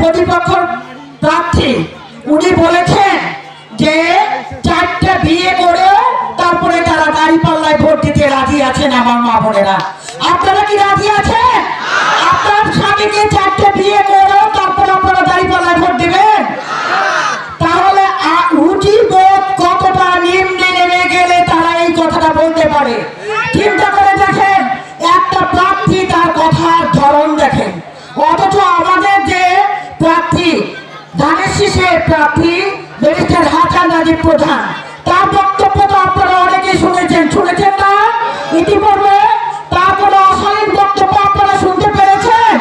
প্রতিপক্ষ প্রার্থী। উনি বলেছেন যে চারটে বিয়ে করেও তারপরে তারা দাড়ি পাল্লায় ভোট দিতে রাজি আছেন আমার মা বোনেরা, আপনারা কি রাজি আছেন? আপনার স্বামীকে চারটে বিয়ে করেও তারপর আপনারা পাল্লায় ভোট দিবেন? তাহলে রুচি বোধ কতটা নিম্নে নেমে গেলে তারা এই কথাটা বলতে পারে? চিন্তা করে দেখেন, একটা প্রার্থী তার কথার ধরন দেখেন। ধানের প্রার্থী ব্যারিস্টার হাসান রাজীব প্রধান। তার বক্তব্য তো আপনারা অনেকেই শুনেছেন। শুনেছেন না? ইতিপূর্বে তার কোনো অশালীন বক্তব্য আপনারা শুনতে পেরেছেন?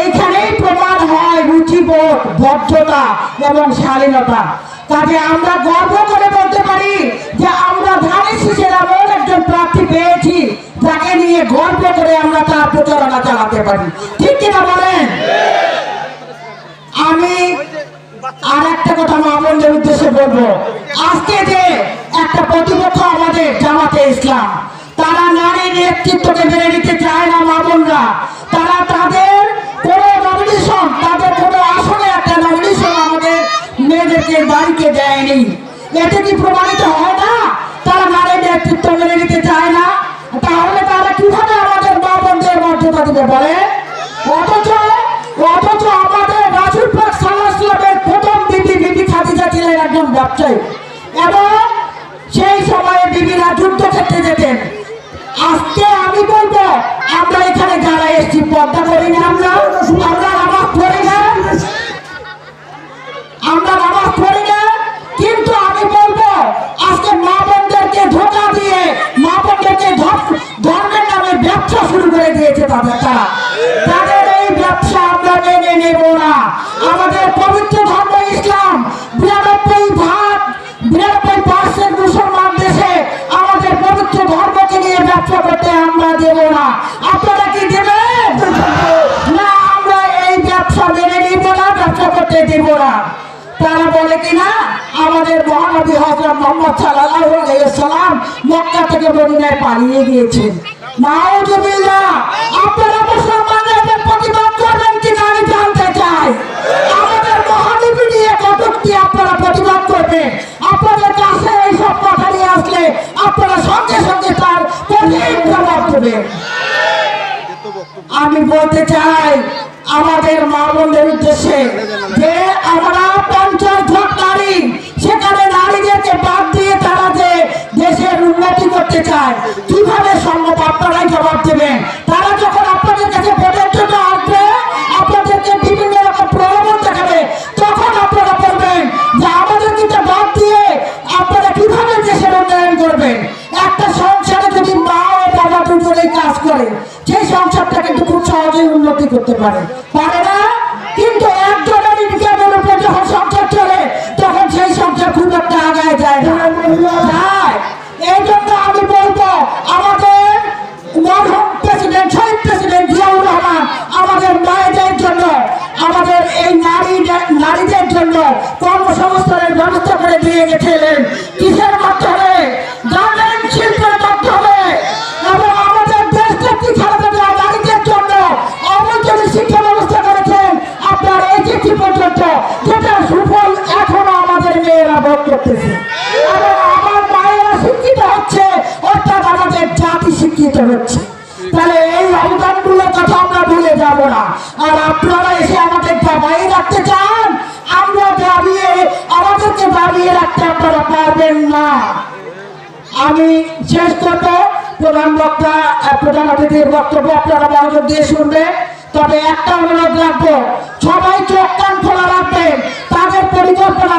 এইখানেই প্রমাণ হয় রুচিবোধ ভদ্রতা এবং শালীনতা। কাজে আমরা গর্ব করে বলতে পারি যে আমরা ধানের শীষের এমন একজন প্রার্থী পেয়েছি। যাকে নিয়ে গর্ব করে আমরা তার প্রচারণা চালাতে পারি ঠিক কিনা বলেন আমি আর একটা কথা মা বোনদের উদ্দেশ্যে বলব আজকে যে একটা প্রতিপক্ষ আমাদের জামাতে ইসলাম তারা নারী নেতৃত্বকে মেনে নিতে চায় না মা তারা তাদের কোনো নমিনেশন তাদের কোনো আসনে একটা নমিনেশন আমাদের মেয়েদেরকে বাড়িতে দেয়নি। এতে কি প্রমাণিত হয় না? তারা নারী নেতৃত্ব মেনে নিতে চায় না। তাহলে তারা কীভাবে আমাদের মা বোনদের মর্যাদা দিতে বলে? অথচ অথচ আমাদের রাজুরপাক সালামের প্রথম বিবি বিবি খাদিজা ছিলেন একজন ব্যবসায়ী। এবং সেই আমরা এখানে যারা এসছি, পর্দা করি না আমরা আমরা না আমরা না কিন্তু আমি বলব, আজকে মা বোনদেরকে ধোকা দিয়ে, মা বোনদেরকে ধর্মের নামে ব্যবসা শুরু করে দিয়েছে তাদের তারা। তাদের এই ব্যবসা আমরা মেনে নেব না। আমাদের পবিত্র ধর্ম ইসলাম, বিরানব্বই ভাগ, বিরানব্বই পার্সেন্ট মুসলমান দেশে আমাদের পবিত্র ধর্মকে নিয়ে ব্যবসা করতে আমরা দেব না। দেব না তারা বলে কিনা, আমাদের মহানবী হজরত মোহাম্মদ সাল্লাল্লাহু আলাইহি সাল্লাম মক্কা থেকে মদিনায় পালিয়ে গিয়েছেন। নাউজুবিল্লাহ, আপনারা মুসলমানদের প্রতিবাদ করবেন কিনা আমি জানতে চাই। আমাদের মহানবী নিয়ে কটূক্তি আপনারা প্রতিবাদ করবেন? আপনাদের কাছে এই সব কথা নিয়ে আসলে আপনারা সঙ্গে সঙ্গে তার কঠিন জবাব দেবেন। আমি বলতে চাই আমাদের মা বোনদের উদ্দেশ্যে যে আমরা পঞ্চাশ ভাগ সেই সংসারটা কিন্তু খুব সহজেই উন্নতি করতে পারে। পারে না? কিন্তু একজনের উপর যখন সংসার চলে, তখন সেই সংসার খুব একটা আগায় যায় আমি আমাদের জন্য, আমাদের এই নারী নারীদের জন্য কর্মসংস্থানের ব্যবস্থা করে দিয়ে গেছিলেন। কিসের মেয়েরা করতেছে। আমার মায়েরা শিক্ষিত হচ্ছে, অর্থাৎ আমাদের জাতি শিক্ষিত হচ্ছে। তাহলে এই কথা আমরা ভুলে যাব না। আর আপনারা এসে আমাদের রাখতে চান, আমরা আমাদেরকে রাখতে আপনারা পারবেন না। আমি শেষ করব। প্রধান বক্তা প্রধান অতিথির বক্তব্য আপনারা মনোযোগ দিয়ে শুনবেন। তবে একটা অনুরোধ রাখব সবাই চোখ কান খোলা রাখবেন, তাদের পরিকল্পনা